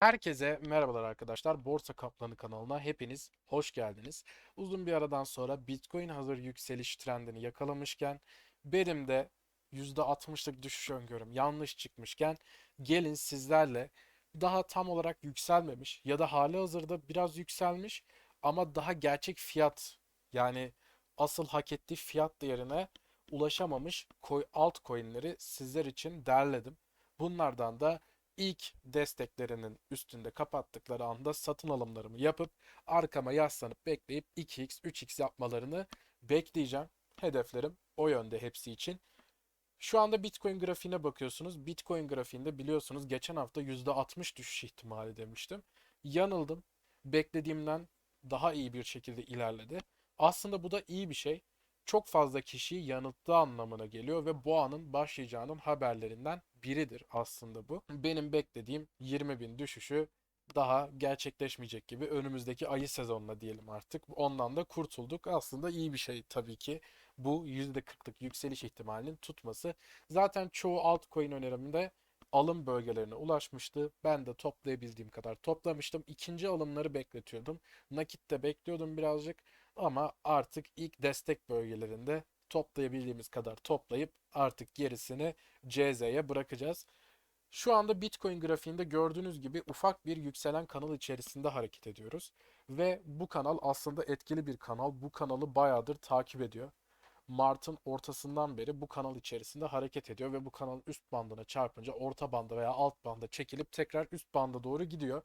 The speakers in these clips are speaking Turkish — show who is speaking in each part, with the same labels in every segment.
Speaker 1: Herkese merhabalar arkadaşlar. Borsa Kaplanı kanalına hepiniz hoş geldiniz. Uzun bir aradan sonra Bitcoin hazır yükseliş trendini yakalamışken benim de %60'lık düşüş öngörüm yanlış çıkmışken gelin sizlerle daha tam olarak yükselmemiş ya da hali hazırda biraz yükselmiş ama daha gerçek fiyat yani asıl hak ettiği fiyat değerine ulaşamamış altcoin'leri sizler için derledim. Bunlardan da ilk desteklerinin üstünde kapattıkları anda satın alımlarımı yapıp arkama yaslanıp bekleyip 2x, 3x yapmalarını bekleyeceğim. Hedeflerim o yönde hepsi için. Şu anda Bitcoin grafiğine bakıyorsunuz. Bitcoin grafiğinde biliyorsunuz geçen hafta %60 düşüş ihtimali demiştim. Yanıldım. Beklediğimden daha iyi bir şekilde ilerledi. Aslında bu da iyi bir şey. Çok fazla kişiyi yanılttığı anlamına geliyor ve boğanın başlayacağının haberlerinden biridir aslında bu. Benim beklediğim 20 bin düşüşü daha gerçekleşmeyecek gibi önümüzdeki ayı sezonuna diyelim artık. Ondan da kurtulduk. Aslında iyi bir şey tabii ki bu %40'lık yükseliş ihtimalinin tutması. Zaten çoğu altcoin önerimde alım bölgelerine ulaşmıştı. Ben de toplayabildiğim kadar toplamıştım. İkinci alımları bekletiyordum. Nakit de bekliyordum birazcık ama artık ilk destek bölgelerinde toplayabildiğimiz kadar toplayıp artık gerisini CZ'ye bırakacağız. Şu anda Bitcoin grafiğinde gördüğünüz gibi ufak bir yükselen kanal içerisinde hareket ediyoruz. Ve bu kanal aslında etkili bir kanal. Bu kanalı bayağıdır takip ediyor. Mart'ın ortasından beri bu kanal içerisinde hareket ediyor ve bu kanalın üst bandına çarpınca orta banda veya alt banda çekilip tekrar üst banda doğru gidiyor.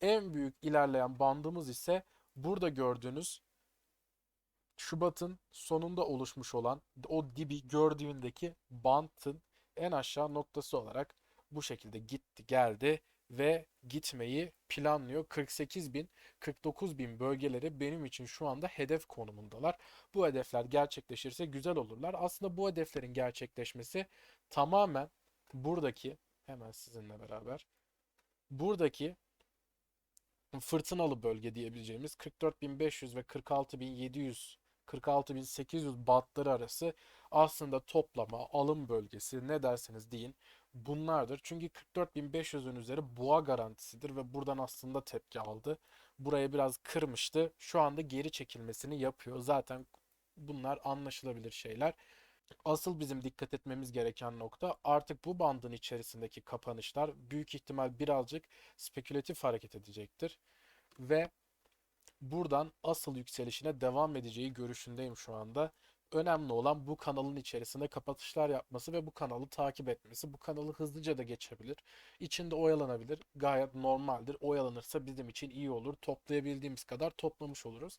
Speaker 1: En büyük ilerleyen bandımız ise burada gördüğünüz Şubat'ın sonunda oluşmuş olan o dibi gördüğündeki bantın en aşağı noktası olarak bu şekilde gitti geldi ve gitmeyi planlıyor. 48 bin, 49 bin bölgeleri benim için şu anda hedef konumundalar. Bu hedefler gerçekleşirse güzel olurlar. Aslında bu hedeflerin gerçekleşmesi tamamen buradaki hemen sizinle beraber buradaki fırtınalı bölge diyebileceğimiz 44.500 ve 46.700 46.800 bantları arası aslında toplama, alım bölgesi ne derseniz deyin bunlardır. Çünkü 44.500'ün üzeri boğa garantisidir ve buradan aslında tepki aldı. Buraya biraz kırmıştı. Şu anda geri çekilmesini yapıyor. Zaten bunlar anlaşılabilir şeyler. Asıl bizim dikkat etmemiz gereken nokta artık bu bandın içerisindeki kapanışlar büyük ihtimal birazcık spekülatif hareket edecektir. Ve buradan asıl yükselişine devam edeceği görüşündeyim şu anda. Önemli olan bu kanalın içerisinde kapatışlar yapması ve bu kanalı takip etmesi. Bu kanalı hızlıca da geçebilir. İçinde oyalanabilir. Gayet normaldir. Oyalanırsa bizim için iyi olur. Toplayabildiğimiz kadar toplamış oluruz.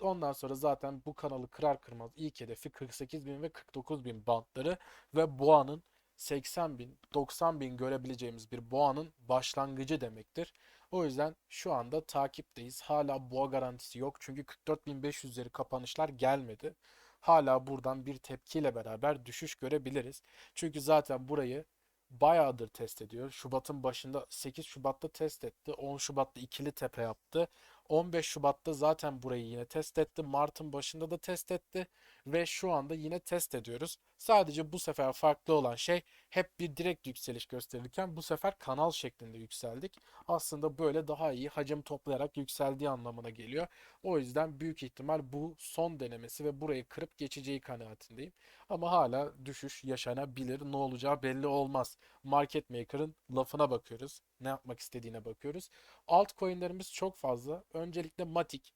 Speaker 1: Ondan sonra zaten bu kanalı kırar kırmaz ilk hedefi 48.000 ve 49.000 bantları ve boğanın 80 bin, 90 bin görebileceğimiz bir boğanın başlangıcı demektir. O yüzden şu anda takipteyiz. Hala boğa garantisi yok. Çünkü 44.500'leri kapanışlar gelmedi. Hala buradan bir tepkiyle beraber düşüş görebiliriz. Çünkü zaten burayı bayağıdır test ediyor. Şubat'ın başında 8 Şubat'ta test etti. 10 Şubat'ta ikili tepe yaptı. 15 Şubat'ta zaten burayı yine test etti. Mart'ın başında da test etti ve şu anda yine test ediyoruz. Sadece bu sefer farklı olan şey hep bir direkt yükseliş gösterirken bu sefer kanal şeklinde yükseldik. Aslında böyle daha iyi hacim toplayarak yükseldiği anlamına geliyor. O yüzden büyük ihtimal bu son denemesi ve burayı kırıp geçeceği kanaatindeyim. Ama hala düşüş yaşanabilir. Ne olacağı belli olmaz. Market maker'ın lafına bakıyoruz. Ne yapmak istediğine bakıyoruz. Altcoin'lerimiz çok fazla. Öncelikle Matic.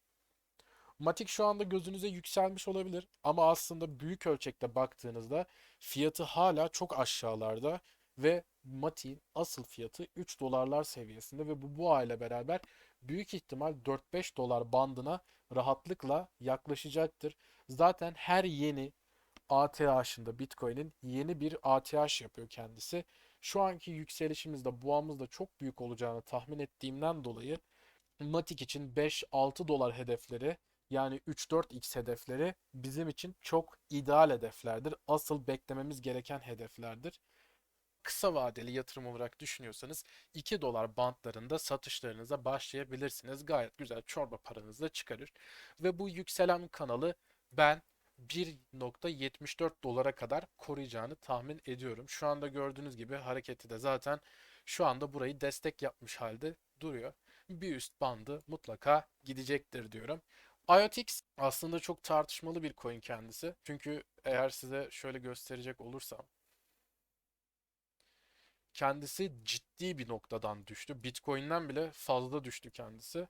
Speaker 1: Matic şu anda gözünüze yükselmiş olabilir ama aslında büyük ölçekte baktığınızda fiyatı hala çok aşağılarda ve Matic'in asıl fiyatı 3 dolarlar seviyesinde ve bu bu ile beraber büyük ihtimal 4-5 dolar bandına rahatlıkla yaklaşacaktır. Zaten her yeni ATH'ında Bitcoin'in yeni bir ATH yapıyor kendisi. Şu anki yükselişimizde boğamızda çok büyük olacağını tahmin ettiğimden dolayı Matic için 5-6 dolar hedefleri yani 3-4x hedefleri bizim için çok ideal hedeflerdir. Asıl beklememiz gereken hedeflerdir. Kısa vadeli yatırım olarak düşünüyorsanız 2 dolar bantlarında satışlarınıza başlayabilirsiniz. Gayet güzel çorba paranızı da çıkarır. Ve bu yükselen kanalı ben 1.74 dolara kadar koruyacağını tahmin ediyorum. Şu anda gördüğünüz gibi hareketi de zaten şu anda burayı destek yapmış halde duruyor. Bir üst bandı mutlaka gidecektir diyorum. IOTX aslında çok tartışmalı bir coin kendisi. Çünkü eğer size şöyle gösterecek olursam kendisi ciddi bir noktadan düştü. Bitcoin'den bile fazla düştü kendisi.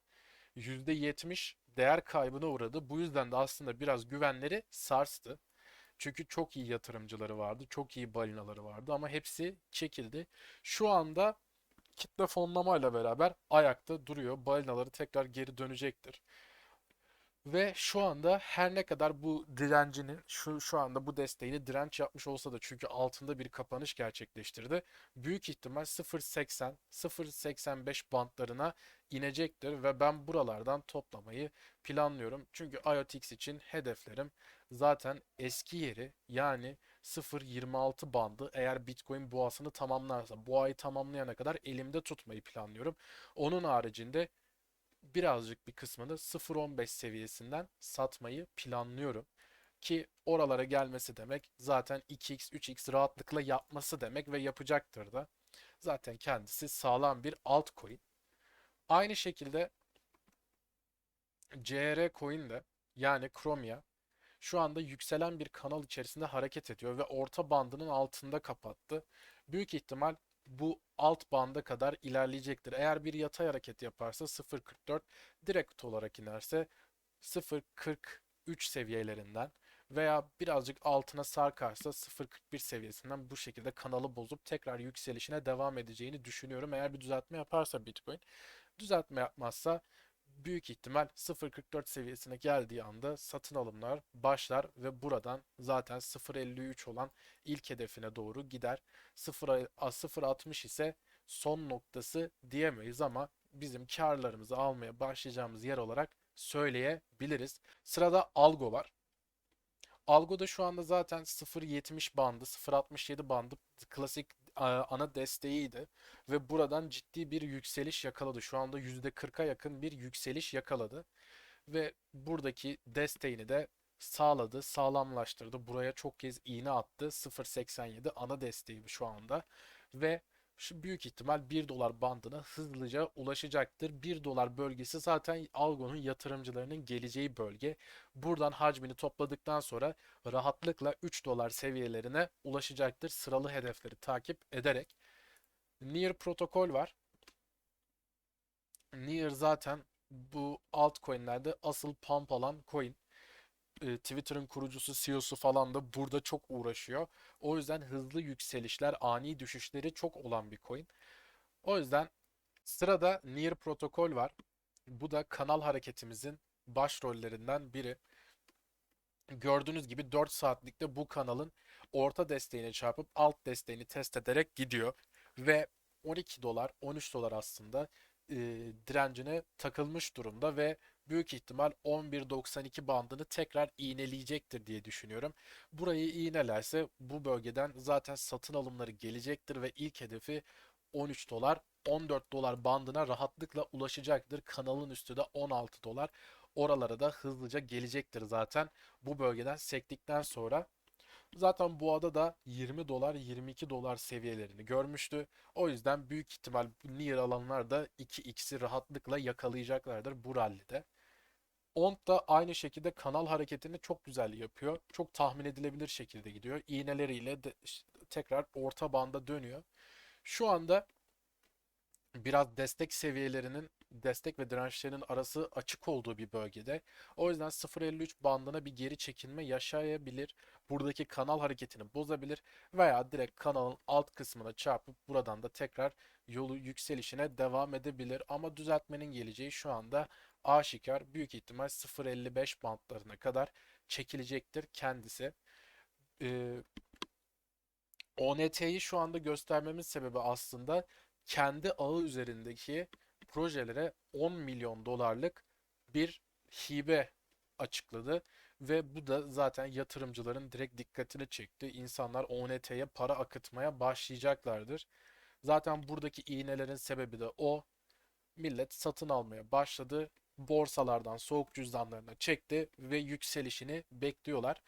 Speaker 1: %70 değer kaybına uğradı. Bu yüzden de aslında biraz güvenleri sarstı. Çünkü çok iyi yatırımcıları vardı, çok iyi balinaları vardı ama hepsi çekildi. Şu anda kitle fonlamayla beraber ayakta duruyor. Balinaları tekrar geri dönecektir. Ve şu anda her ne kadar bu direncini şu şu anda bu desteğini direnç yapmış olsa da çünkü altında bir kapanış gerçekleştirdi. Büyük ihtimal 0.80 0.85 bantlarına inecektir ve ben buralardan toplamayı planlıyorum. Çünkü IOTX için hedeflerim zaten eski yeri yani 0.26 bandı eğer Bitcoin boğasını tamamlarsa boğayı tamamlayana kadar elimde tutmayı planlıyorum. Onun haricinde birazcık bir kısmını 0.15 seviyesinden satmayı planlıyorum. Ki oralara gelmesi demek zaten 2x 3x rahatlıkla yapması demek ve yapacaktır da. Zaten kendisi sağlam bir altcoin. Aynı şekilde CR coin de yani Chromia şu anda yükselen bir kanal içerisinde hareket ediyor ve orta bandının altında kapattı. Büyük ihtimal bu alt banda kadar ilerleyecektir. Eğer bir yatay hareket yaparsa 0.44 direkt olarak inerse 0.43 seviyelerinden veya birazcık altına sarkarsa 0.41 seviyesinden bu şekilde kanalı bozup tekrar yükselişine devam edeceğini düşünüyorum. Eğer bir düzeltme yaparsa Bitcoin, düzeltme yapmazsa büyük ihtimal 0.44 seviyesine geldiği anda satın alımlar başlar ve buradan zaten 0.53 olan ilk hedefine doğru gider. 0.60 ise son noktası diyemeyiz ama bizim karlarımızı almaya başlayacağımız yer olarak söyleyebiliriz. Sırada Algo var. Algo'da şu anda zaten 0.70 bandı, 0.67 bandı klasik ana desteğiydi ve buradan ciddi bir yükseliş yakaladı. Şu anda %40'a yakın bir yükseliş yakaladı ve buradaki desteğini de sağladı, sağlamlaştırdı. Buraya çok kez iğne attı. 0.87 ana desteği şu anda ve şu büyük ihtimal 1 dolar bandına hızlıca ulaşacaktır. 1 dolar bölgesi zaten Algo'nun yatırımcılarının geleceği bölge. Buradan hacmini topladıktan sonra rahatlıkla 3 dolar seviyelerine ulaşacaktır. Sıralı hedefleri takip ederek. Near protokol var. Near zaten bu altcoin'lerde asıl pump alan coin. Twitter'ın kurucusu, CEO'su falan da burada çok uğraşıyor. O yüzden hızlı yükselişler, ani düşüşleri çok olan bir coin. O yüzden sırada Near protokol var. Bu da kanal hareketimizin başrollerinden biri. Gördüğünüz gibi 4 saatlikte bu kanalın orta desteğini çarpıp alt desteğini test ederek gidiyor. Ve 12 dolar, 13 dolar aslında e, direncine takılmış durumda ve büyük ihtimal 11.92 bandını tekrar iğneleyecektir diye düşünüyorum. Burayı iğnelerse bu bölgeden zaten satın alımları gelecektir ve ilk hedefi 13 dolar 14 dolar bandına rahatlıkla ulaşacaktır. Kanalın üstü de 16 dolar. Oralara da hızlıca gelecektir zaten bu bölgeden sektikten sonra. Zaten bu ada da 20 dolar 22 dolar seviyelerini görmüştü. O yüzden büyük ihtimal near alanlar da 2x'i rahatlıkla yakalayacaklardır bu rallide. ONT da aynı şekilde kanal hareketini çok güzel yapıyor. Çok tahmin edilebilir şekilde gidiyor. İğneleriyle de tekrar orta banda dönüyor. Şu anda biraz destek seviyelerinin destek ve dirençlerinin arası açık olduğu bir bölgede. O yüzden 0.53 bandına bir geri çekilme yaşayabilir. Buradaki kanal hareketini bozabilir veya direkt kanalın alt kısmına çarpıp buradan da tekrar yolu yükselişine devam edebilir. Ama düzeltmenin geleceği şu anda aşikar. Büyük ihtimal 0.55 bantlarına kadar çekilecektir kendisi. Ee, ONT'yi şu anda göstermemin sebebi aslında kendi ağı üzerindeki projelere 10 milyon dolarlık bir hibe açıkladı ve bu da zaten yatırımcıların direkt dikkatini çekti. İnsanlar ONT'ye para akıtmaya başlayacaklardır. Zaten buradaki iğnelerin sebebi de o. Millet satın almaya başladı. Borsalardan soğuk cüzdanlarına çekti ve yükselişini bekliyorlar.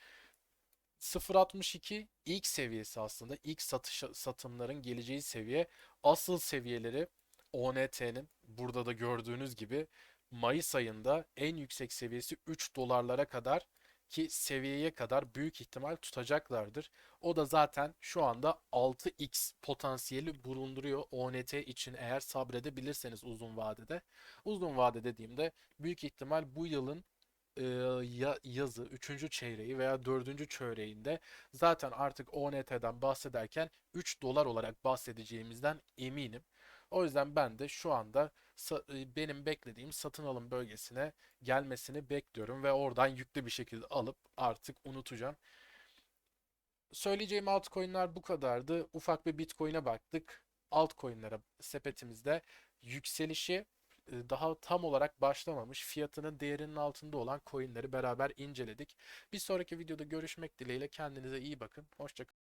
Speaker 1: 0.62 ilk seviyesi aslında. ilk satış satımların geleceği seviye. Asıl seviyeleri ONT'nin burada da gördüğünüz gibi Mayıs ayında en yüksek seviyesi 3 dolarlara kadar ki seviyeye kadar büyük ihtimal tutacaklardır. O da zaten şu anda 6x potansiyeli bulunduruyor ONT için eğer sabredebilirseniz uzun vadede. Uzun vade dediğimde büyük ihtimal bu yılın ya- yazı 3. çeyreği veya 4. çeyreğinde zaten artık ONT'den bahsederken 3 dolar olarak bahsedeceğimizden eminim. O yüzden ben de şu anda e, benim beklediğim satın alım bölgesine gelmesini bekliyorum ve oradan yüklü bir şekilde alıp artık unutacağım. Söyleyeceğim altcoin'ler bu kadardı. Ufak bir Bitcoin'e baktık. Altcoin'lere sepetimizde yükselişi e, daha tam olarak başlamamış, fiyatının değerinin altında olan coin'leri beraber inceledik. Bir sonraki videoda görüşmek dileğiyle kendinize iyi bakın. Hoşça kalın.